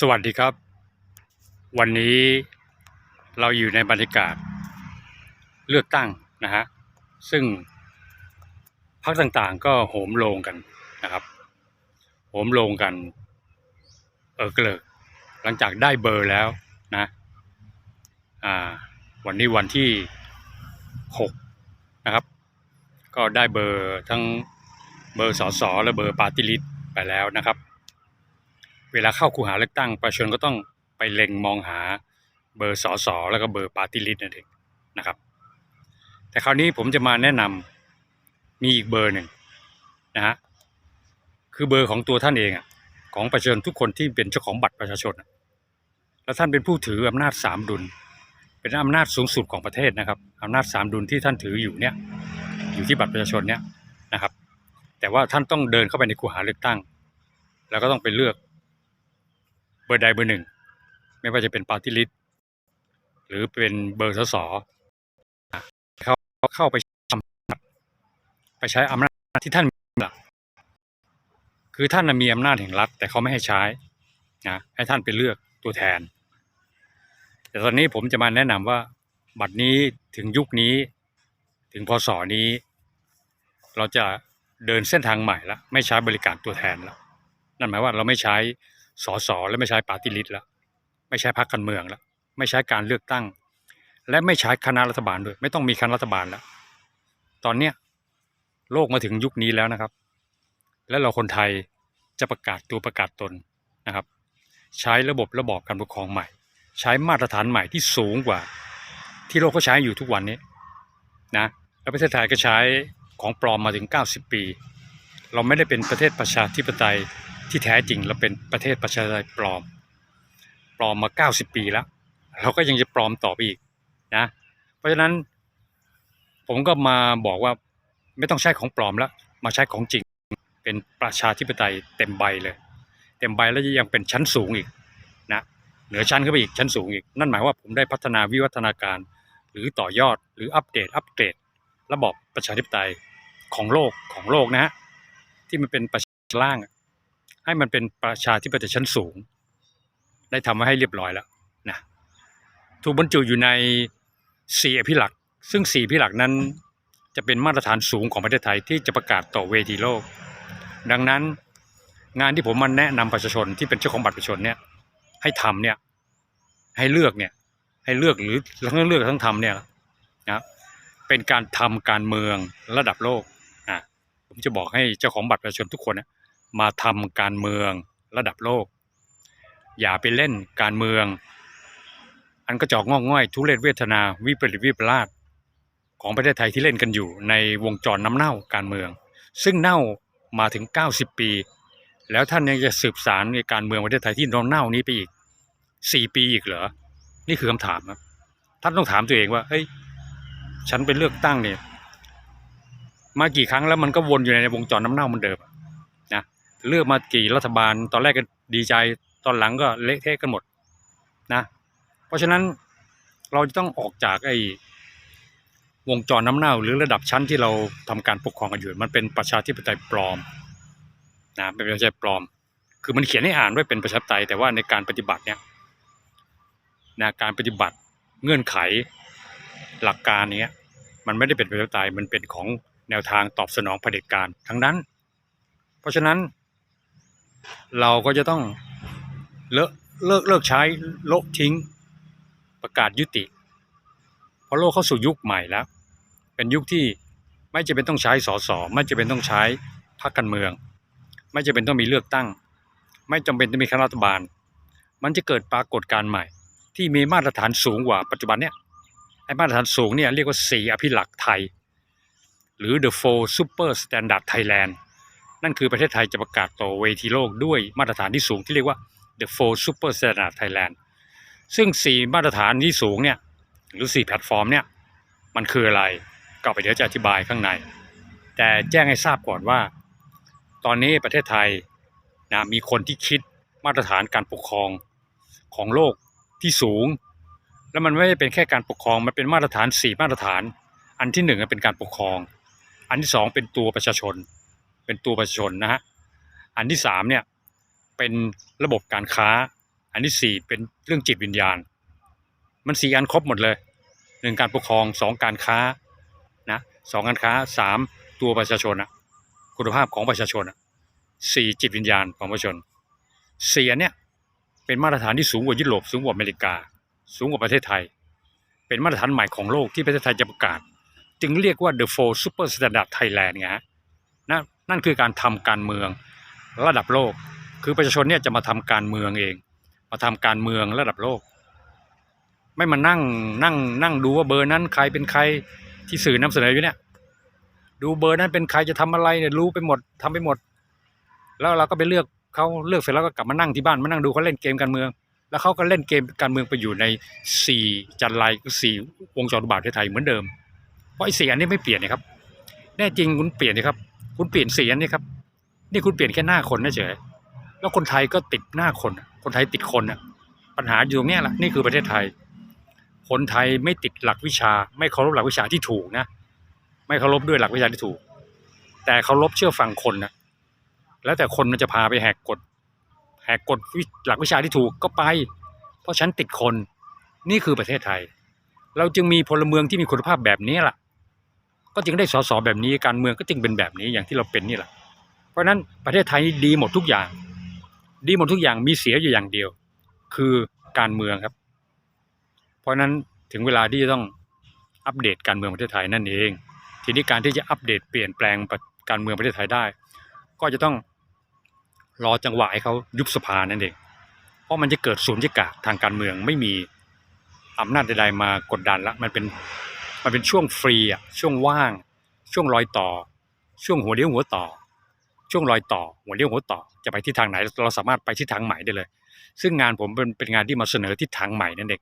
สวัสดีครับ วันนี้เราอยู่ในบรรยากาศเลือกตั้งนะฮะซึ่งพรรคต่างๆ ก็โหมโรงกันนะครับโหมโรงกัน เออเกลิกหลังจากได้เบอร์แล้วนะอ่าวันนี้วันที่หกนะครับ ก็ได้เบอร์ทั้งเบอร์สสและเบอร์ปาร์ติลิสไปแล้วนะครับ เวลาเข้าคูหาเลือกตั้งประชาชนก็ต้องไปเล็งมองหาเบอร์สสแล้วก็เบอร์ปาร์ตี้ลิสต์นั่นเองนะครับ แต่คราวนี้ผมจะมาแนะนำมีอีกเบอร์หนึ่งนะฮะคือเบอร์ของตัวท่านเองอะของประชาชนทุกคนที่เป็นเจ้าของบัตรประชาชนอะแล้วท่านเป็นผู้ถืออำนาจสามดุล เป็นอำนาจสูงสุดของประเทศนะครับอำนาจสามดุลที่ท่านถืออยู่เนี่ยอยู่ที่บัตรประชาชนเนี่ยนะครับ แต่ว่าท่านต้องเดินเข้าไปในคูหาเลือกตั้ง แล้วก็ต้องไปเลือก เบอร์ใดเบอร์หนึ่ง ไม่ว่าจะเป็นปาร์ตี้ลิสต์หรือเป็นเบอร์สสเขาเข้าไปทำไปใช้อำนาจที่ท่านมีหลักคือท่านมีอำนาจแห่งรัฐ แต่เขาไม่ให้ใช้นะให้ท่านไปเลือกตัวแทน แต่ตอนนี้ผมจะมาแนะนำว่า บัตรนี้ถึงยุคนี้ ถึงพศนี้ เราจะเดินเส้นทางใหม่ละไม่ใช้บริการตัวแทนแล้วนั่นหมายว่าเราไม่ใช้ สสและไม่ใช้ปาร์ตี้ลิสต์แล้วไม่ใช้พรรคการเมืองแล้วไม่ใช้การเลือกตั้ง และไม่ใช้คณะรัฐบาลด้วย ไม่ต้องมีคณะรัฐบาลแล้วตอนเนี้ยโลกมาถึงยุคนี้แล้วนะครับ และเราคนไทยจะประกาศตัวประกาศตนนะครับ ใช้ระบบระบอบการปกครองใหม่ ใช้มาตรฐานใหม่ที่สูงกว่า ที่โลกเขาใช้อยู่ทุกวันนี้นะแล้วประเทศไทยก็ใช้ของปลอมมาถึง 90 ปี เราไม่ได้เป็นประเทศประชาธิปไตย ที่แท้จริงเราเป็นประเทศประชาธิปไตยปลอม ปลอมมา 90 ปีแล้ว เราก็ยังจะปลอมต่อไปอีกนะ เพราะฉะนั้นผมก็มาบอกว่าไม่ต้องใช้ของปลอมแล้ว มาใช้ของจริง เป็นประชาธิปไตยเต็มใบเลย เต็มใบแล้วยังเป็นชั้นสูงอีกนะเหนือชั้นขึ้นไปอีกชั้นสูงอีก นั่นหมายว่าผมได้พัฒนาวิวัฒนาการ หรือต่อยอดหรืออัปเดต อัปเกรดระบอบประชาธิปไตยของโลกของโลกนะฮะที่มันเป็นประชาล่าง ให้มันเป็นประชาธิปไตยชั้นสูง ได้ทำไว้ให้เรียบร้อยแล้วนะถูกบรรจุอยู่ในสี่อภิลัก ซึ่งสี่อภิลักนั้นจะเป็นมาตรฐานสูงของประเทศไทยที่จะประกาศต่อเวทีโลก ดังนั้นงานที่ผมมาแนะนำประชาชนที่เป็นเจ้าของบัตรประชาชนเนี่ยให้ทำเนี่ยให้เลือกเนี่ยให้เลือกหรือทั้งเลือกทั้งทำเนี่ยนะเป็นการทำการเมืองระดับโลกอะผมจะบอกให้เจ้าของบัตรประชาชนทุกคนนะ มาทำการเมืองระดับโลก อย่าไปเล่นการเมือง อันกระจอกงอกง่อยทุเรศเวทนาวิปริตวิปลาสของประเทศไทยที่เล่นกันอยู่ในวงจรน้ำเน่าการเมือง ซึ่งเน่ามาถึง 90 ปี แล้วท่านยังจะสืบสารในการเมืองประเทศไทยที่น้องเน่านี้ไปอีก 4 ปีอีกเหรอนี่คือคำถามครับท่านต้องถามตัวเองว่าเฮ้ยฉันเป็นเลือกตั้งเนี่ยมากี่ครั้งแล้วมันก็วนอยู่ในวงจรน้ำเน่าเหมันเดิม เลือกมากี่รัฐบาล ตอนแรกก็ดีใจตอนหลังก็เละเทะกันหมดนะเพราะฉะนั้นเราจะต้องออกจากไอ้วงจรน้ำเน่าหรือระดับชั้นที่เราทำการปกครองกันอยู่มันเป็นประชาธิปไตยปลอมนะเป็นประชาธิปไตยปลอม คือมันเขียนให้อ่านว่าเป็นประชาธิปไตยแต่ว่าในการปฏิบัติเนี่ยนะการปฏิบัติเงื่อนไขหลักการเนี้ยมันไม่ได้เป็นประชาธิปไตยมันเป็นของแนวทางตอบสนองเผด็จการทั้งนั้น เพราะฉะนั้น เราก็จะต้องเลิกเลิกเลิกใช้โละทิ้งประกาศยุติ เพราะโลกเข้าสู่ยุคใหม่แล้ว เป็นยุคที่ไม่จำเป็นต้องใช้สสไม่จำเป็นต้องใช้พรรคการเมือง ไม่จำเป็นต้องมีเลือกตั้ง ไม่จำเป็นต้องมีคณะรัฐบาล มันจะเกิดปรากฏการณ์ใหม่ ที่มีมาตรฐานสูงกว่าปัจจุบันเนี่ยไอ้มาตรฐานสูงเนี่ยเรียกว่าสี่อภิหลักษ์ไทย หรือ the four super standard Thailand นั่นคือประเทศไทยจะประกาศต่อเวทีโลกด้วยมาตรฐานที่สูงที่เรียกว่า the four super standard Thailand ซึ่งสี่มาตรฐานที่สูงเนี่ยหรือสี่แพลตฟอร์มเนี่ยมันคืออะไรก็ไปเดี๋ยวจะอธิบายข้างใน แต่แจ้งให้ทราบก่อนว่า ตอนนี้ประเทศไทยนะมีคนที่คิดมาตรฐานการปกครองของโลกที่สูง แล้วมันไม่ได้เป็นแค่การปกครอง มันเป็นมาตรฐานสี่มาตรฐาน อันที่หนึ่งเป็นการปกครอง อันที่สองเป็นตัวประชาชน เป็นตัวประชาชนนะฮะอันที่สามเนี่ยเป็นระบบการค้า อันที่สี่เป็นเรื่องจิตวิญญาณ มันสี่อันครบหมดเลยหนึ่งการปกครองสองการค้านะสองการค้าสามตัวประชาชนอะคุณภาพของประชาชนอะสี่จิตวิญญาณของประชาชนสี่อันเนี้ยเป็นมาตรฐานที่สูงกว่ายุโรปสูงกว่าอเมริกา สูงกว่าประเทศไทย เป็นมาตรฐานใหม่ของโลกที่ประเทศไทยจะประกาศ จึงเรียกว่า the four super standard Thailand ไงฮะ นั่นคือการทำการเมืองระดับโลก คือประชาชนเนี่ยจะมาทำการเมืองเอง มาทำการเมืองระดับโลก ไม่มานั่งนั่งนั่งดูว่าเบอร์นั้นใครเป็นใครที่สื่อนำเสนออยู่เนี่ย ดูเบอร์นั้นเป็นใครจะทำอะไรเนี่ยรู้ไปหมดทำไปหมด แล้วเราก็ไปเลือกเขาเลือกเสร็จแล้วก็กลับมานั่งที่บ้านมานั่งดูเขาเล่นเกมการเมือง แล้วเขาก็เล่นเกมการเมืองไปอยู่ในสี่จันไรสี่วงจรบาทประเทศไทยเหมือนเดิม เพราะไอ้สี่อันนี้ไม่เปลี่ยนนะครับ แน่จริงคุณเปลี่ยนนะครับ คุณเปลี่ยนสีอันนี้ครับ นี่คุณเปลี่ยนแค่หน้าคนนะเฉยแล้วคนไทยก็ติดหน้าคน คนไทยติดคนอะปัญหาอยู่ตรงนี้แหละนี่คือประเทศไทย คนไทยไม่ติดหลักวิชา ไม่เคารพหลักวิชาที่ถูกนะ ไม่เคารพด้วยหลักวิชาที่ถูก แต่เคารพเชื่อฟังคนนะแล้วแต่คนมันจะพาไปแหกกฎแหกกฎหลักวิชาที่ถูกก็ไป เพราะฉันติดคน นี่คือประเทศไทย เราจึงมีพลเมืองที่มีคุณภาพแบบนี้ล่ะ ก็จึงได้สสแบบนี้การเมืองก็จึงเป็นแบบนี้อย่างที่เราเป็นนี่แหละ เพราะฉะนั้นประเทศไทยดีหมดทุกอย่าง ดีหมดทุกอย่างมีเสียอยู่อย่างเดียว คือการเมืองครับ เพราะฉะนั้นถึงเวลาที่จะต้องอัปเดตการเมืองประเทศไทยนั่นเอง ทีนี้การที่จะอัปเดตเปลี่ยนแปลงการเมืองประเทศไทยได้ ก็จะต้องรอจังหวะให้เขายุบสภานั่นเอง เพราะมันจะเกิดสูญญากาศทางการเมืองไม่มีอำนาจใดๆมากดดันละมันเป็น มันเป็นช่วงฟรีอะช่วงว่าง ช่วงรอยต่อ ช่วงหัวเลี้ยวหัวต่อ ช่วงรอยต่อ หัวเลี้ยวหัวต่อ จะไปที่ทางไหน เราสามารถไปที่ทางใหม่ได้เลย ซึ่งงานผมเป็นเป็นงานที่มาเสนอทิศทางใหม่นั่นเอง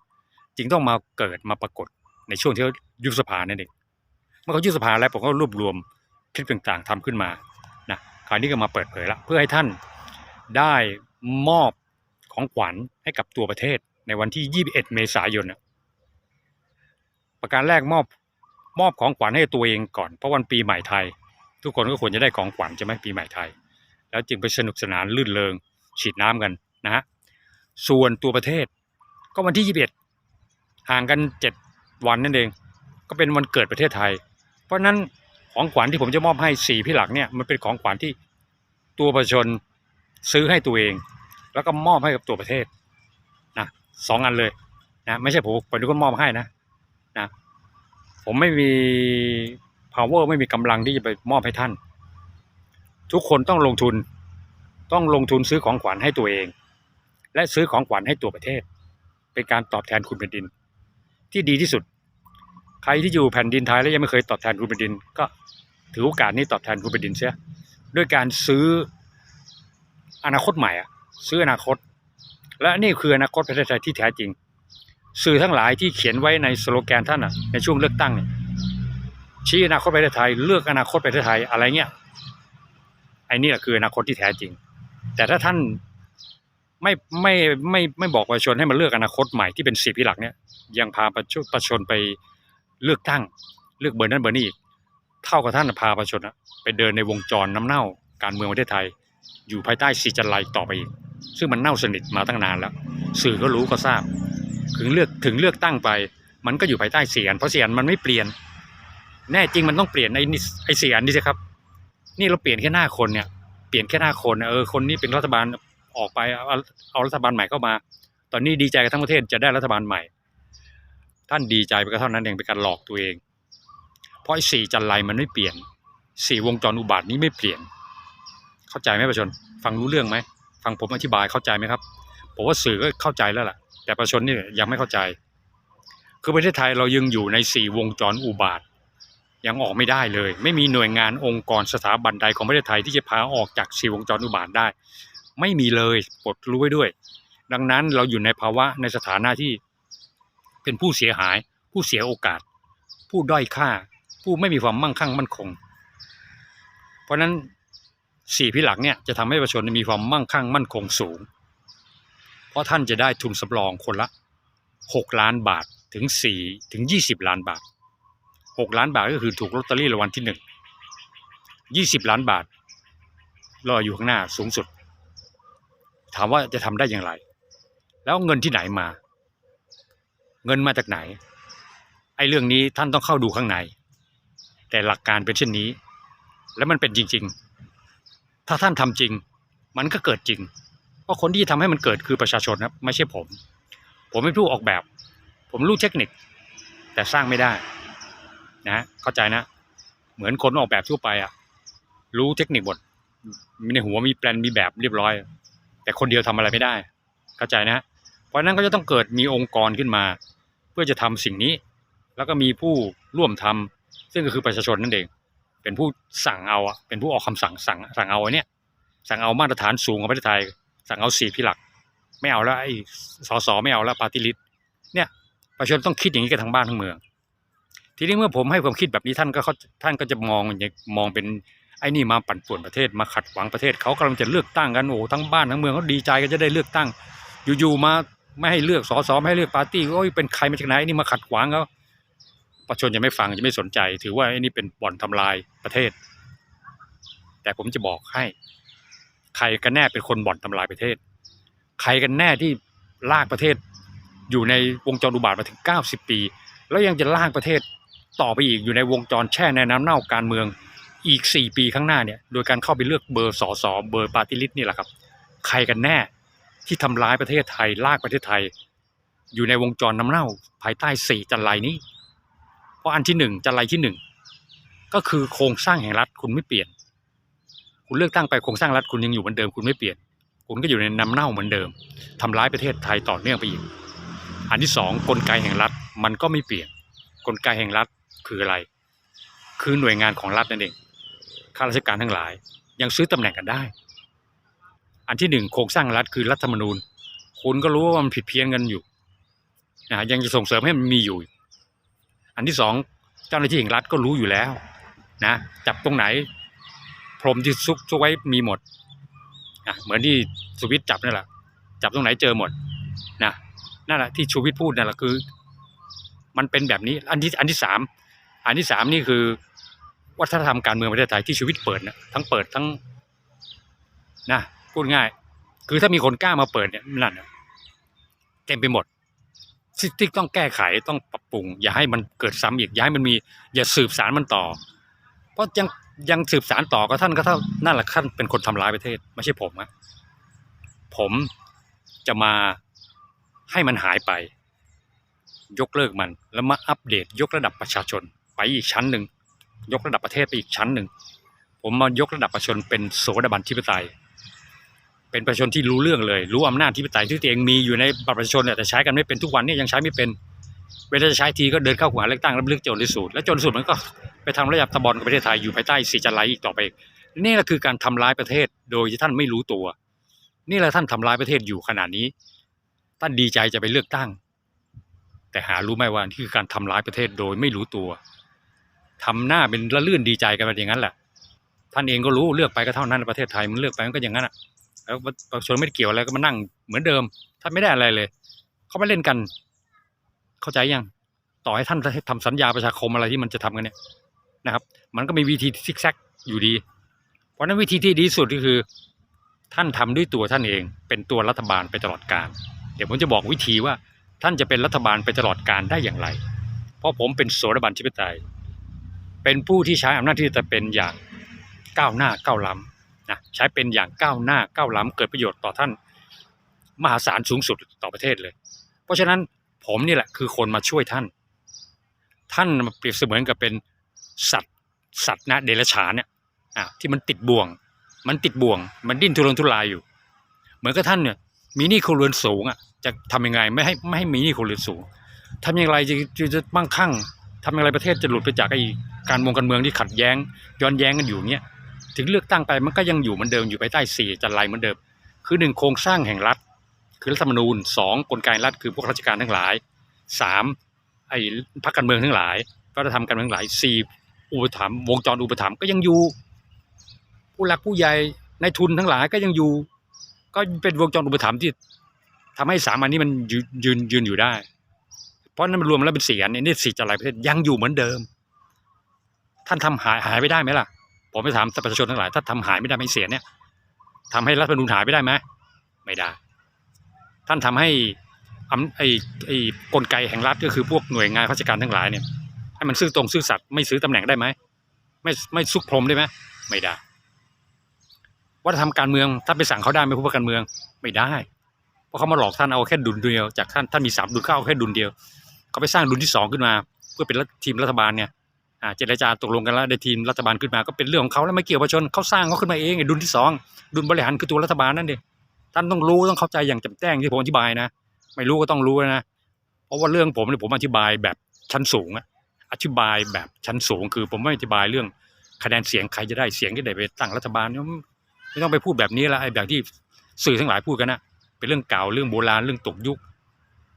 จึงต้องมาเกิดมาปรากฏในช่วงที่เขายุบสภานั่นเองเมื่อเขายุบสภาแล้วผมก็รวบรวมคลิปต่างๆทำขึ้นมานะคราวนี้ก็มาเปิดเผยละเพื่อให้ท่านได้มอบของขวัญให้กับตัวประเทศในวันที่ 21 เมษายนน่ะ ประการแรกมอบมอบของขวัญให้ตัวเองก่อน เพราะวันปีใหม่ไทย ทุกคนก็ควรจะได้ของขวัญใช่ไหมปีใหม่ไทย แล้วจึงไปสนุกสนานลื่นเริงฉีดน้ำกันนะฮะส่วนตัวประเทศ ก็วันที่ 21 ห่างกัน 7 วันนั่นเอง ก็เป็นวันเกิดประเทศไทย เพราะฉะนั้นของขวัญที่ผมจะมอบให้สี่พี่หลักเนี่ยมันเป็นของขวัญที่ตัวประชาชนซื้อให้ตัวเอง แล้วก็มอบให้กับตัวประเทศนะสองอันเลยนะไม่ใช่ผมผมเป็นคนมอบให้นะ นะผมไม่มี power ไม่มีกำลังที่จะไปมอบให้ท่าน ทุกคนต้องลงทุน ต้องลงทุนซื้อของขวัญให้ตัวเอง และซื้อของขวัญให้ตัวประเทศ เป็นการตอบแทนคุณแผ่นดิน ที่ดีที่สุด ใครที่อยู่แผ่นดินไทยแล้วยังไม่เคยตอบแทนคุณแผ่นดิน ก็ถือโอกาสนี้ตอบแทนคุณแผ่นดินเสียด้วยการซื้ออนาคตใหม่อะซื้ออนาคต และนี่คืออนาคตประเทศไทยที่แท้จริง สื่อทั้งหลายที่เขียนไว้ในสโลแกนท่านอะในช่วงเลือกตั้งเนี่ยชี้อนาคตประเทศไทย เลือกอนาคตประเทศไทยอะไรเงี้ยไอ้นี่แหละคืออนาคตที่แท้จริง แต่ถ้าท่านไม่ไม่ไม่ไม่บอกประชาชนให้มาเลือกอนาคตใหม่ที่เป็นสีพี่หลักเนี่ยยังพาประชาประชาชนไปเลือกตั้ง เลือกเบอร์นั้นเบอร์นี้อีกเท่ากับท่านพาประชาชนอะไปเดินในวงจรน้ำเน่าการเมืองประเทศไทย อยู่ภายใต้สีจันไรต่อไปอีก ซึ่งมันเน่าสนิทมาตั้งนานแล้ว สื่อก็รู้ก็ทราบ ถึงเลือกถึงเลือกตั้งไป มันก็อยู่ภายใต้เสียนเพราะเสียนมันไม่เปลี่ยน แน่จริงมันต้องเปลี่ยนไอ้นี่ไอ้เสียนนี่สิครับ นี่เราเปลี่ยนแค่หน้าคนเนี่ยเปลี่ยนแค่หน้าคนเออคนนี้เป็นรัฐบาลออกไปเอาเอาเอารัฐบาลใหม่เข้ามา ตอนนี้ดีใจกันทั้งประเทศจะได้รัฐบาลใหม่ ท่านดีใจไปก็เท่านั้นเองเป็นการหลอกตัวเอง เพราะไอ้สี่จันไรมันไม่เปลี่ยนสี่วงจรอุบาทนี้ไม่เปลี่ยน เข้าใจไหมประชาชนฟังรู้เรื่องไหมฟังผมอธิบายเข้าใจไหมครับผมว่าสื่อก็เข้าใจแล้วล่ะ แต่ประชาชนนี่ยังไม่เข้าใจ คือประเทศไทยเรายังอยู่ในสี่วงจรอุบาท ยังออกไม่ได้เลย ไม่มีหน่วยงานองค์กรสถาบันใดของประเทศไทยที่จะพาออกจากสี่วงจรอุบาทได้ ไม่มีเลยปลดรู้ไว้ด้วย ดังนั้นเราอยู่ในภาวะในสถานะที่ เป็นผู้เสียหาย ผู้เสียโอกาส ผู้ด้อยค่า ผู้ไม่มีความมั่งคั่งมั่นคง เพราะฉะนั้นสี่พิหลักเนี่ยจะทำให้ประชาชนมีความมั่งคั่งมั่นคงสูง เพราะท่านจะได้ทุนสำรองคนละหกล้านบาทถึงสี่ถึงยี่สิบล้านบาทหกล้านบาทก็คือถูกลอตเตอรี่รางวัลที่หนึ่งยี่สิบล้านบาท รออยู่ข้างหน้าสูงสุด ถามว่าจะทำได้อย่างไร แล้วเงินที่ไหนมา เงินมาจากไหน ไอ้เรื่องนี้ท่านต้องเข้าดูข้างใน แต่หลักการเป็นเช่นนี้ แล้วมันเป็นจริง ๆ ถ้าท่านทำจริง มันก็เกิดจริง ราะคนที่ทำให้มันเกิดคือประชาชนนะครับไม่ใช่ผม ผมเป็นผู้ออกแบบ ผมรู้เทคนิค แต่สร้างไม่ได้นะเข้าใจนะ เหมือนคนออกแบบทั่วไปอะ รู้เทคนิคหมดมีในหัวมีแปลนมีแบบเรียบร้อย แต่คนเดียวทำอะไรไม่ได้ เข้าใจนะ เพราะนั้นก็จะต้องเกิดมีองค์กรขึ้นมา เพื่อจะทำสิ่งนี้ แล้วก็มีผู้ร่วมทำซึ่งก็คือประชาชนนั่นเอง เป็นผู้สั่งเอาอะเป็นผู้ออกคำสั่งสั่งสั่งเอาไอ้เนี่ยสั่งเอามาตรฐานสูงของประเทศไทย สั่งเอาสี่พิหลัก ไม่เอาแล้วไอ้สสไม่เอาแล้วปาร์ตี้ลิสเนี่ยประชาชนต้องคิดอย่างนี้กันทั้งบ้านทั้งเมือง ทีนี้เมื่อผมให้ความคิดแบบนี้ท่านก็ท่านก็จะมองอย่างมองเป็นไอ้นี่มาปั่นป่วนประเทศมาขัดขวางประเทศเขากำลังจะเลือกตั้งกันโอ้ทั้งบ้านทั้งเมืองเขาดีใจกันจะได้เลือกตั้ง อยู่ๆมาไม่ให้เลือกสสไม่ให้เลือกปาร์ตี้โอ้ยเป็นใครมาจากไหนนี่มาขัดขวางเขาประชาชนจะไม่ฟังจะไม่สนใจ ถือว่าไอ้นี่เป็นบ่อนทำลายประเทศ แต่ผมจะบอกให้ ใครกันแน่เป็นคนบ่อนทำลายประเทศ ใครกันแน่ที่ลากประเทศ อยู่ในวงจรอุบาทมาถึง 90 ปี แล้วยังจะลากประเทศต่อไปอีกอยู่ในวงจรแช่ในน้ำเน่าการเมืองอีก 4 ปีข้างหน้าเนี่ยโดยการเข้าไปเลือกเบอร์สอสอเบอร์ปาร์ตี้ลิสต์นี่แหละครับ ใครกันแน่ที่ทำร้ายประเทศไทยลากประเทศไทย อยู่ในวงจรน้ำเน่าภายใต้สี่จันไรนี้ เพราะอันที่หนึ่งจันไรที่หนึ่งก็คือโครงสร้างแห่งรัฐคุณไม่เปลี่ยน คุณเลือกตั้งไปโครงสร้างรัฐคุณยังอยู่เหมือนเดิมคุณไม่เปลี่ยน คุณก็อยู่ในน้ำเน่าเหมือนเดิมทำร้ายประเทศไทยต่อเนื่องไปอีก อันที่สองกลไกแห่งรัฐมันก็ไม่เปลี่ยน กลไกแห่งรัฐคืออะไร คือหน่วยงานของรัฐนั่นเองข้าราชการทั้งหลาย ยังซื้อตำแหน่งกันได้ อันที่หนึ่งโครงสร้างรัฐคือรัฐธรรมนูญ คุณก็รู้ว่ามันผิดเพี้ยนกันอยู่นะยังจะส่งเสริมให้มันมีอยู่ อันที่สองเจ้าหน้าที่แห่งรัฐก็รู้อยู่แล้วนะจับตรงไหน พรมที่ซุกซุกไว้มีหมดอะเหมือนที่สุวิทย์จับนั่นแหละจับตรงไหนเจอหมดนะนั่นแหละที่ชูวิทย์พูดนั่นแหละคือ มันเป็นแบบนี้อันที่อันที่สามอันที่สามนี่คือวัฒนธรรมการเมืองประเทศไทยที่ชีวิตเปิดนะทั้งเปิดทั้งนะพูดง่าย คือถ้ามีคนกล้ามาเปิดเนี่ยนั่นะเต็มไปหมดที่ที่ต้องแก้ไขต้องปรับปรุง อย่าให้มันเกิดซ้ำอีกอย่าให้มันมี อย่าสืบสารมันต่อ เพราะยัง ยังสืบสารต่อก็ท่านก็เท่านั่นแหละท่านเป็นคนทำร้ายประเทศ ไม่ใช่ผมอะผมจะมาให้มันหายไป ยกเลิกมัน แล้วมาอัปเดต ยกระดับประชาชน ไปอีกชั้นหนึ่งยกระดับประเทศไปอีกชั้นหนึ่งผมมายกระดับประชาชนเป็นโสดาบันทิปไตย เป็นประชาชนที่รู้เรื่องเลย รู้อำนาจทิปไตยที่ตัวเองมีอยู่ในบัตรประชาชนเนี่ยแต่ใช้กันไม่เป็นทุกวันนี่ยยังใช้ไม่เป็น เวลาจะใช้ทีก็เดินเข้าหัวเลือกตั้งแล้วเลือกโจรในสูตรแล้วโจนสูตรมันก็ไปทำระยับตะบอลกับประเทศไทยอยู่ภายใต้สีจันไรอีกต่อไป นี่แหละคือการทำร้ายประเทศโดยที่ท่านไม่รู้ตัว นี่แหละท่านทำร้ายประเทศอยู่ขนาดนี้ ท่านดีใจจะไปเลือกตั้ง แต่หารู้ไหมว่านี่คือการทำร้ายประเทศโดยไม่รู้ตัวทำหน้าเป็นละลื่นดีใจกันไปอย่างนั้นแหละ ท่านเองก็รู้เลือกไปก็เท่านั้นประเทศไทยมันเลือกไปมันก็อย่างนั้นอะแล้วประชาชนไม่เกี่ยวอะไรก็มานั่งเหมือนเดิมท่านไม่ได้อะไรเลย เขาไม่เล่นกัน เข้าใจยังต่อให้ท่านทำสัญญาประชาคมอะไรที่มันจะทำกันเนี่ยนะครับ มันก็มีวิธีซิกแซกอยู่ดี เพราะนั้นวิธีที่ดีสุดก็คือ ท่านทำด้วยตัวท่านเอง เป็นตัวรัฐบาลไปตลอดการเดี๋ยวผมจะบอกวิธีว่าท่านจะเป็นรัฐบาลไปตลอดการได้อย่างไร เพราะผมเป็นโสดาบันทิปไตยเป็นผู้ที่ใช้อำนาจที่จะเป็นอย่างก้าวหน้าก้าวล้ำนะใช้เป็นอย่างก้าวหน้าก้าวล้ำเกิดประโยชน์ต่อท่านมหาศาลสูงสุดต่อประเทศเลย เพราะฉะนั้น ผมนี่แหละคือคนมาช่วยท่าน ท่านเปรียบเสมือนกับเป็นสัตว์สัตว์นะเดรัจฉานเนี่ยอะที่มันติดบ่วง มันติดบ่วง มันดิ้นทุรนทุรายอยู่ เหมือนกับท่านเนี่ยมีหนี้ครัวเรือนสูงอะจะทำยังไงไม่ให้ไม่ให้มีหนี้ครัวเรือนสูงทำอย่างไรจะจะจะมั่งคั่งทำอย่างไรประเทศจะหลุดไปจากไอ้การเมืองการเมืองที่ขัดแย้ง ย้อนแย้งกันอยู่เนี้ยถึงเลือกตั้งไปมันก็ยังอยู่เหมือนเดิมอยู่ภายใต้สี่จันไรเหมือนเดิม คือหนึ่งโครงสร้างแห่งรัฐ คือรัฐธรรมนูญสองกลไกรัฐคือพวกราชการทั้งหลายสามไอ้พรรคการเมืองทั้งหลายก็จะทำการเมืองทั้งหลายสี่อุปถัมภ์วงจรอุปถัมภ์ก็ยังอยู่ ผู้หลักผู้ใหญ่ในทุนทั้งหลายก็ยังอยู่ ก็เป็นวงจรอุปถัมภ์ที่ทำให้สามอันนี้มันยืนยืนยืนอยู่ได้ เพราะนั้นมันรวมแล้วเป็นสี่อันนี้สี่จันไรประเทศยังอยู่เหมือนเดิม ท่านทำหายหายไปได้ไหมล่ะ ผมไปถามประชาชนทั้งหลายถ้าทำหายไม่ได้ไม่เสียเนี่ยทำให้รัฐธรรมนูญหายไปได้ไหมไม่ได้ ท่านทำให้ไอ้ไอ้กลไกแห่งรัฐก็คือพวกหน่วยงานราชการทั้งหลายเนี่ยให้มันซื่อตรงซื่อสัตย์ไม่ซื้อตำแหน่งได้ไหมไม่ไม่ซุกพรมได้ไหมไม่ได้วัฒนธรรมการเมืองท่านไปสั่งเขาได้ไหมผู้ว่าการเมืองไม่ได้ เพราะเขามาหลอกท่านเอาแค่ดุลเดียวจากท่านท่านมีสามดุลเขาเอาแค่ดุลเดียวเขาไปสร้างดุลที่สองขึ้นมา เพื่อเป็นทีมรัฐบาลเนี่ยเจรจาตกลงกันแล้วได้ทีมรัฐบาลขึ้นมาก็เป็นเรื่องของเขาแล้วไม่เกี่ยวประชาชนเขาสร้างเขาขึ้นมาเองไอ้ดุลที่สองดุลบริหารคือตัวรัฐบาลนั่นเอง ท่านต้องรู้ต้องเข้าใจอย่างแจ่มแจ้งที่ผมอธิบายนะ ไม่รู้ก็ต้องรู้นะ เพราะว่าเรื่องผมเนี่ยผมอธิบายแบบชั้นสูงอะอธิบายแบบชั้นสูง คือผมไม่อธิบายเรื่องคะแนนเสียงใครจะได้เสียงที่ไหนไปตั้งรัฐบาลเนี่ยไม่ต้องไปพูดแบบนี้ละไอ้แบบที่สื่อทั้งหลายพูดกันนะเป็นเรื่องเก่าเรื่องโบราณเรื่องตกยุค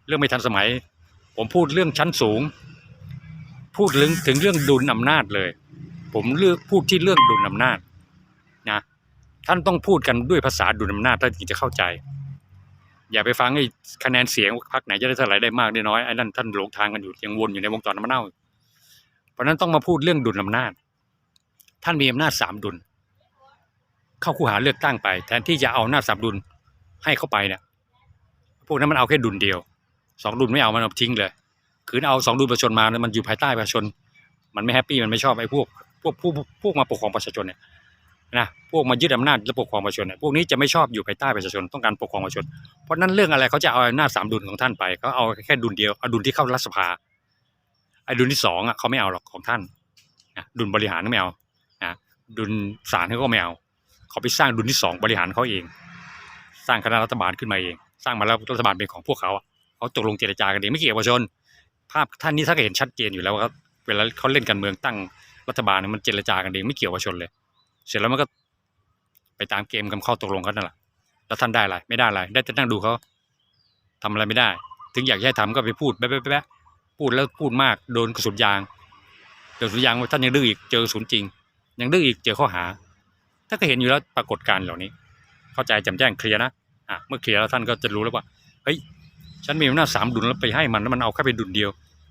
เรื่องไม่ทันสมัย ผมพูดเรื่องชั้นสูง พูดถึงเรื่องดุลอำนาจเลย ผมเลือกพูดที่เรื่องดุลอำนาจ ท่านต้องพูดกันด้วยภาษาดุลอำนาจท่านถึงจะเข้าใจ อย่าไปฟังไอ้คะแนนเสียงว่าพรรคไหนจะได้เท่าไหร่ได้มากได้น้อยไอ้นั่นท่านหลงทางกันอยู่ยังวนอยู่ในวงจรน้ำเน่าเพราะนั้นต้องมาพูดเรื่องดุลอำนาจ ท่านมีอำนาจสามดุล เข้าคูหาเลือกตั้งไป แทนที่จะเอาอำนาจสามดุลให้เข้าไปเนี่ยพวกนั้นมันเอาแค่ดุลเดียวสองดุลไม่เอามันเอาทิ้งเลยคือเอาสองดุลประชาชนมาเนี่ยมันอยู่ภายใต้ประชาชน มันไม่แฮปปี้มันไม่ชอบไอ้พวกพวกผู้พวกมาปกครองประชาชนเนี่ย นะพวกมายึดอำนาจและปกครองประชาชนพวกนี้จะไม่ชอบอยู่ภายใต้ประชาชนต้องการปกครองประชาชน เพราะนั้นเรื่องอะไรเขาจะเอาอำนาจสามดุลของท่านไปเขาเอาแค่ดุลเดียวเอาดุลที่เข้ารัฐสภาไอ้ดุลที่สองอะเขาไม่เอาหรอกของท่านนะดุลบริหารไม่เอานะดุลศาลเขาก็ไม่เอาเขาไปสร้างดุลที่สองบริหารเขาเอง สร้างคณะรัฐบาลขึ้นมาเอง สร้างมาแล้วรัฐบาลเป็นของพวกเขาเขาตกลงเจรจากันเองไม่เกี่ยวกับประชาชน ภาพท่านนี้ถ้าเห็นชัดเจนอยู่แล้วว่าเวลาเขาเล่นการเมืองตั้งรัฐบาลเนี่ยมันเจรจากันเองไม่เกี่ยวกับประชาชนเลย เสร็จแล้วมันก็ไปตามเกมกันเข้าตกลงกันนั่นแหละแล้วท่านได้อะไรไม่ได้อะไรได้แต่นั่งดูเขาทำอะไรไม่ได้ ถึงอยากให้ทำก็ไปพูดแป๊ะแป๊ะแป๊ะพูดแล้วพูดมากโดนกระสุนยางโดนกระสุนยางท่านยังดื้ออีกเจอกระสุนจริง ยังดื้ออีกเจอข้อหาท่านก็เห็นอยู่แล้วปรากฏการณ์เหล่านี้ เข้าใจแจ่มแจ้งเคลียร์นะอะเมื่อเคลียร์แล้วท่านก็จะรู้แล้วว่าเฮ้ยฉันมีอำนาจสามดุลแล้วไปให้มันแล้วมันเอาแค่เป็นดุลเดียว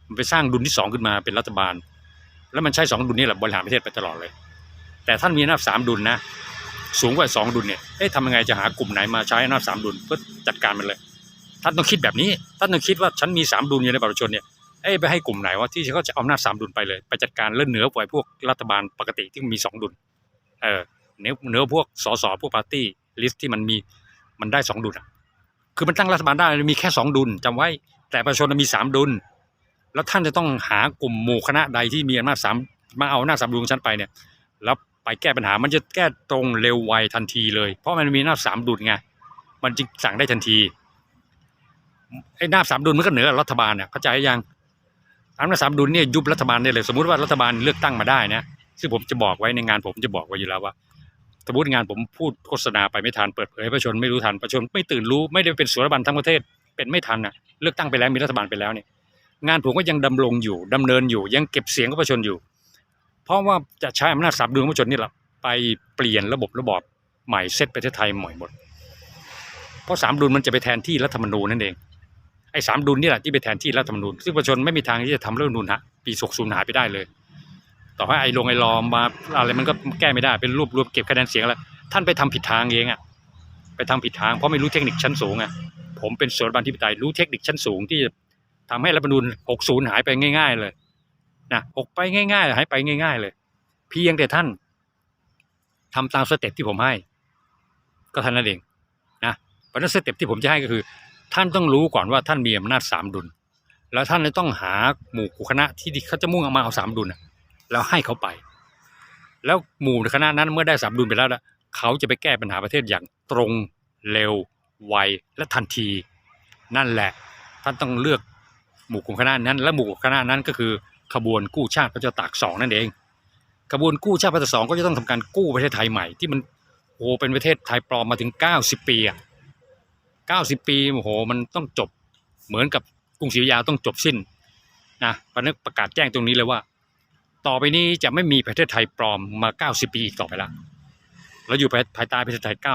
มันไปสร้างดุลที่สองขึ้นมาเป็นรัฐบาล แล้วมันใช้สองดุลนี่แหละบริหารประเทศไปตลอดเลย แต่ท่านมีอำนาจสามดุลนะ สูงกว่าสองดุลเนี่ยเอ๊ะทำยังไงจะหากลุ่มไหนมาใช้อำนาจสามดุลเพื่อจัดการมันเลย ท่านต้องคิดแบบนี้ ท่านต้องคิดว่าฉันมีสามดุลอยู่ในประชาชนเนี่ยเอ้ยไปให้กลุ่มไหนว่าที่เขาจะเอาอำนาจสามดุลไปเลย ไปจัดการเลื่อนเหนือกว่าพวกรัฐบาลปกติที่มีสองดุล เออเนื้อเหนือพวกสสพวกปาร์ตี้ลิสต์ที่มันมีมันได้สองดุลอะคือมันตั้งรัฐบาลได้มีแค่สองดุลจำไว้แต่ประชาชนมีสามดุล แล้วท่านจะต้องหากลุ่มหมู่คณะใดที่มีอำนาจสามมาเอาอำนาจสามดุลของฉันไปเนี่ยแล้ว ไปแก้ปัญหามันจะแก้ตรงเร็วไวทันทีเลย เพราะมันมีอำนาสามดุลไงมันจึงสั่งได้ทันทีไอ้อำนาสามดุลมันก็เหนือรัฐบาลเนี่ยเข้าใจยังอำนาจสามดุลเนี่ยยุบรัฐบาลได้เลย สมมติว่ารัฐบาลเลือกตั้งมาได้นะซึ่งผมจะบอกไว้ในงานผมจะบอกไว้อยู่แล้วว่าสมมติงานผมพูดโฆษณาไปไม่ทันเปิดเผยประชาชนไม่รู้ทันประชาชนไม่ตื่นรู้ไม่ได้เป็นส่วนรัฐบาลทั้งประเทศเป็นไม่ทันนะเลือกตั้งไปแล้วมีรัฐบาลไปแล้วเนี่ยงานผมก็ยังดำรงอยู่ดำเนินอยู่ยังเก็บเสียงของประชาชนอยู่ เพราะว่าจะใช้อำนาจสับดุลของประชาชนนี่แหละไปเปลี่ยนระบบระบอบใหม่เซตประเทศไทยใหม่หมด เพราะสามดุลมันจะไปแทนที่รัฐธรรมนูญนั่นเองไอ้สามดุลนี่แหละที่ไปแทนที่รัฐธรรมนูญซึ่งประชาชนไม่มีทางที่จะทำเรื่องนูนฮะปีศกศูนย์หายไปได้เลย ต่อให้ไอ้ลงไอ้ลอมมาอะไรมันก็แก้ไม่ได้เป็นรวบรวมเก็บคะแนนเสียงแล้วท่านไปทำผิดทางเองอะไปทำผิดทางเพราะไม่รู้เทคนิคชั้นสูงอะผมเป็นส่วนบันที่ปไตยรู้เทคนิคชั้นสูงที่จะทำให้รัฐธรรมนูญ60 หายไปง่าย ๆ เลย นะหกไปง่ายๆหายไปง่าย ๆ เลย เพียงแต่ท่านทำตามสเต็ปที่ผมให้ ก็ท่านั้นเองนะเพราะนั้นสเต็ปที่ผมจะให้ก็คือ ท่านต้องรู้ก่อนว่าท่านมีอำนาจสามดุล แล้วท่านจะต้องหาหมู่คณะที่เขาจะมุ่งเอามาเอาสามดุลนะแล้วให้เขาไป แล้วหมู่คณะนั้นเมื่อได้สามดุลไปแล้วนะเขาจะไปแก้ปัญหาประเทศอย่างตรงเร็วไวและทันที นั่นแหละ ท่านต้องเลือกหมู่กลุ่มคณะนั้น และหมู่คณะนั้นก็คือ ขบวนกู้ชาติพระเจ้าตากสองนั่นเองขบวนกู้ชาติพระเจ้าสองก็จะต้องทำการกู้ประเทศไทยใหม่ที่มันโอ้เป็นประเทศไทยปลอมมาถึงเก้าสิบปีอะเก้าสิบปีโอ้โหมันต้องจบเหมือนกับกรุงศรีอยุธยาต้องจบสิ้นนะประนึกประกาศแจ้งตรงนี้เลยว่า ต่อไปนี้จะไม่มีประเทศไทยปลอมมาเก้าสิบปีอีกต่อไปแล้วเราอยู่ภายใต้ประเทศไทยเก้า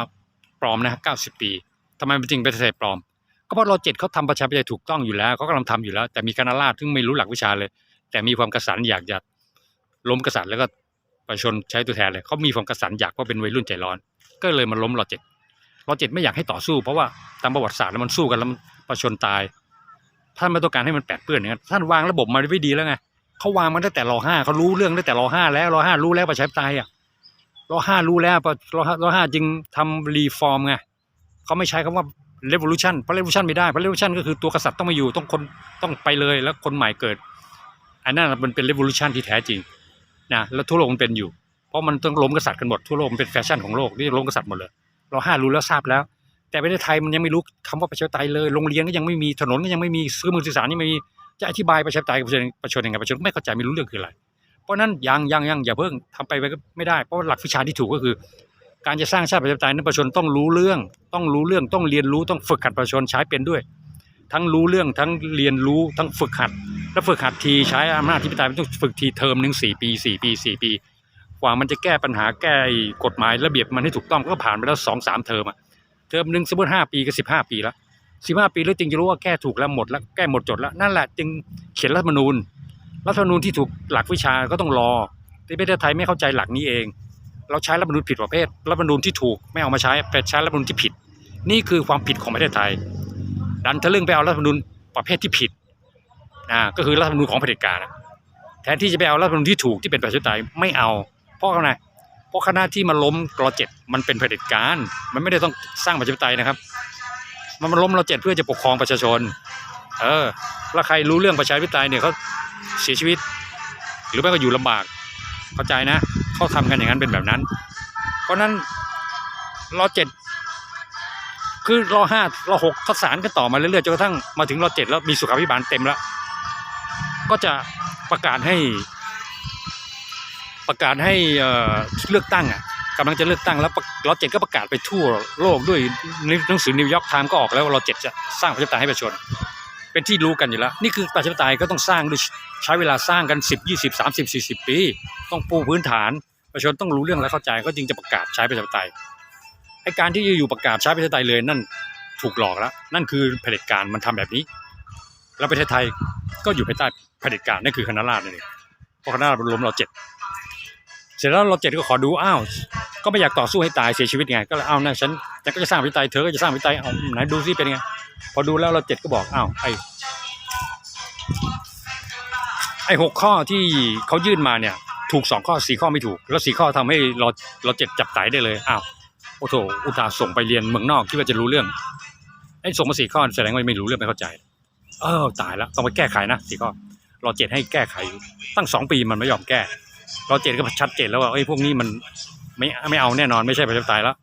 ปลอมนะครับเก้าสิบปีทำไมมันจริงประเทศไทยปลอมก็เพราะรอเจ็ดเขาทำประชาธิปไตยถูกต้องอยู่แล้วเขากำลังทำอยู่แล้ว แต่มีคณะราษฎรซึ่งไม่รู้หลักวิชาเลย แต่มีความกระสันอยากจะล้มกษัตริย์แล้วก็ประชาชนใช้ตัวแทนเลยเขามีความกระสันอยากว่าเป็นวัยรุ่นใจร้อน ก็เลยมาล้มรอเจ็ดรอเจ็ดไม่อยากให้ต่อสู้เพราะว่าตามประวัติศาสตร์แล้วมันสู้กันแล้วมันประชนตายท่านไม่ต้องการให้มันแปดเปื้อนอย่างนั้นท่านวางระบบมาไว้ดีแล้วไงเขาวางมาตั้งแต่รอห้าเขารู้เรื่องตั้งแต่รอห้าแล้วรอห้ารู้แล้วประชาธิปไตยอะรอห้ารู้แล้วรอห้ารอห้าจึงทำรีฟอร์มไงเขาไม่ใช้คำว่า revolution เพราะ revolution ไม่ได้เพราะ revolution ก็คือตัวกษัตริย์ต้องมาอยู่ต้องคนต้องไปเลยแล้วคนใหม่เกิด อันนั้นมันเป็น revolution ที่แท้จริงนะแล้วทั่วโลกมันเป็นอยู่ เพราะมันต้องล้มกษัตริย์กันหมดทั่วโลกมันเป็นแฟชั่นของโลกที่ล้มกษัตริย์หมดเลย เราห้ารู้แล้วทราบแล้ว แต่ประเทศไทยมันยังไม่รู้คำว่าประชาธิปไตยเลยโรงเรียนก็ยังไม่มีถนนก็ยังไม่มีซื้อมือสื่อสารยังไม่มีจะอธิบายประชาธิปไตยกับประชาชนประชาชนยังไงประชาชนไม่เข้าใจไม่รู้เรื่องคืออะไร เพราะนั้นยังยังยังอย่าเพิ่งทำไปก็ไม่ได้เพราะหลักวิชาที่ถูกก็คือ การจะสร้างชาติประชาธิปไตยนั้นประชาชนต้องรู้เรื่อง ต้องรู้เรื่องต้องเรียนรู้ต้องฝึกหัดประชาชนใช้เป็นด้วย ทั้งรู้เรื่องทั้งเรียนรู้ทั้งฝึกหัด แล้วฝึกหัดทีใช้อำนาจที่ปไตยมันต้องฝึกทีเทอมหนึ่งสี่ปีสี่ปีสี่ปีกว่ามันจะแก้ปัญหาแก้กฎหมายระเบียบมันให้ถูกต้องก็ผ่านไปแล้วสองสามเทอมอะเทอมหนึ่งสมมติห้าปีก็สิบห้าปีแล้วสิบห้าปีแล้วจึงจะรู้ว่าแก้ถูกแล้วหมดแล้วแก้หมดจดแล้วนั่นแหละจึงเขียนรัฐมนูญรัฐธรรมนูญที่ถูกหลักวิชาก็ต้องรอที่ประเทศไทยไม่เข้าใจหลักนี้เอง เราใช้รัฐมนูญผิดประเภทรัฐมนูญที่ถูกไม่เอามาใช้แต่ใช้รัฐมนูญที่ผิด นี่คือความผิดของประเทศไทย ดันทะลึ่งไปเอารัฐธรรมนูญประเภทที่ผิดอ่าก็คือรัฐธรรมนูญของเผด็จการแทนที่จะไปเอารัฐธรรมนูญที่ถูกที่เป็นประชาธิปไตยไม่เอา เพราะอะไรเพราะคณะที่มาล้มรอเจ็ดมันเป็นเผด็จการ มันไม่ได้ต้องสร้างประชาธิปไตยนะครับ มันมาล้มรอเจ็ดเพื่อจะปกครองประชาชน เออแล้วใครรู้เรื่องประชาธิปไตยเนี่ยเขาเสียชีวิต หรือไม่ก็อยู่ลำบากเข้าใจนะเขาทำกันอย่างนั้นเป็นแบบนั้น เพราะฉะนั้นรอเจ็ด คือรอห้ารอหกเขาสารกันต่อมาเรื่อยๆจนกระทั่งมาถึงรอเจ็ดแล้วมีสุขาภิบาลเต็มแล้ว ก็จะประกาศให้ ประกาศให้เลือกตั้งอะกำลังจะเลือกตั้งแล้วรอเจ็ดก็ประกาศไปทั่วโลกด้วยหนังสือนิวยอร์กไทม์ก็ออกแล้วว่ารอเจ็ดจะสร้างประชาธิปไตยให้ประชาชน เป็นที่รู้กันอยู่แล้ว นี่คือประชาธิปไตยก็ต้องสร้างด้วยใช้เวลาสร้างกันสิบยี่สิบสามสิบสี่สิบปี ต้องปูพื้นฐานประชาชนต้องรู้เรื่องและเข้าใจก็จึงจะประกาศใช้ประชาธิปไตย ไอการที่อยู่ประกาศใช้ประชาธิปไตยเลยนั่นถูกหลอกแล้วนั่นคือเผด็จการมันทำแบบนี้ แล้วประเทศไทยก็อยู่ภายใต้เผด็จการนั่นคือคณะราษฎรนั่เองพราะคณะราษฎรล้มเราเจ็ดเสร็จแล้วเราเจ็ดก็ขอดูอ้าวก็ไม่อยากต่อสู้ให้ตายเสียชีวิตไงก็เลยเอาวนะฉันฉันก็จะสร้างประชาธิไตยเธอก็จะสร้างประชาธิไตยเอาไหนดูซิเป็นไงพอดูแล้วเราเจ็ดก็บอกอ้าวไอ้ไอ้หกข้อที่เขายื่นมาเนี่ย ถูกสองข้อสี่ข้อไม่ถูก แล้วสี่ข้อทำให้เราเราเจ็ดจับไตได้เลยอ้าว โอ้โถอุตส่าห์ส่งไปเรียนเมืองนอกคิดว่าจะรู้เรื่องไอ้ส่งมาสี่ข้อแสดงว่าไม่รู้เรื่องไม่เข้าใจ เออตายแล้วต้องไปแก้ไขนะสี่ข้อเราเจ็ดให้แก้ไข ตั้งสองปีมันไม่ยอมแก้เราเจ็ดก็ชัดเจนแล้วว่าไอ้พวกนี้มันไม่ไม่เอาแน่นอนไม่ใช่ประชาธิปไตยแล้ว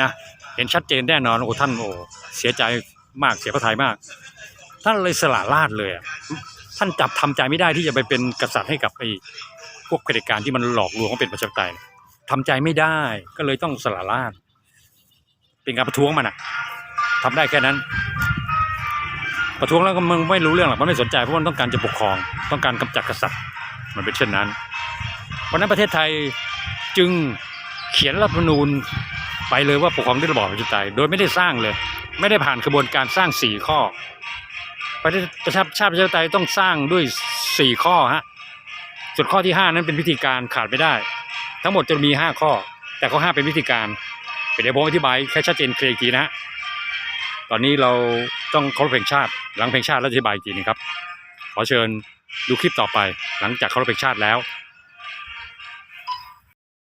นะเห็นชัดเจนแน่นอนโอ้ท่านโอ้เสียใจมากเสียพระทัยมาก ท่านเลยสละราชเลยท่านจับทำใจไม่ได้ที่จะไปเป็นกษัตริย์ให้กับไอ้พวกเผด็จการที่มันหลอกลวงว่าเป็นประชาธิปไตย ทำใจไม่ได้ก็เลยต้องสละราชเป็นการประท้วงมันอะทำได้แค่นั้น ประท้วงแล้วก็มึงไม่รู้เรื่องหรอกมันไม่สนใจเพราะมันต้องการจะปกครอง ต้องการกำจัดกษัตริย์ มันเป็นเช่นนั้น วันนั้นประเทศไทยจึงเขียนรัฐธรรมนูญไปเลยว่าปกครองด้วยระบอบประชาธิปไตยโดยไม่ได้สร้างเลย ไม่ได้ผ่านกระบวนการสร้างสี่ข้อประเทศประชาชาติประชาธิปไตยต้องสร้างด้วยสี่ข้อฮะส่วนข้อที่ห้านั้นเป็นวิธีการขาดไม่ได้ ทั้งหมดจะมีห้าข้อ แต่ข้อห้าเป็นวิธีการเดี๋ยวผมอธิบายแค่ชัดเจนเคลียร์อีกทีนะฮะตอนนี้เราต้องเคารพเพลงชาติ หลังเพลงชาติแล้วอธิบายอีกทีนึงครับ ขอเชิญดูคลิปต่อไป หลังจากเคารพเพลงชาติแล้ว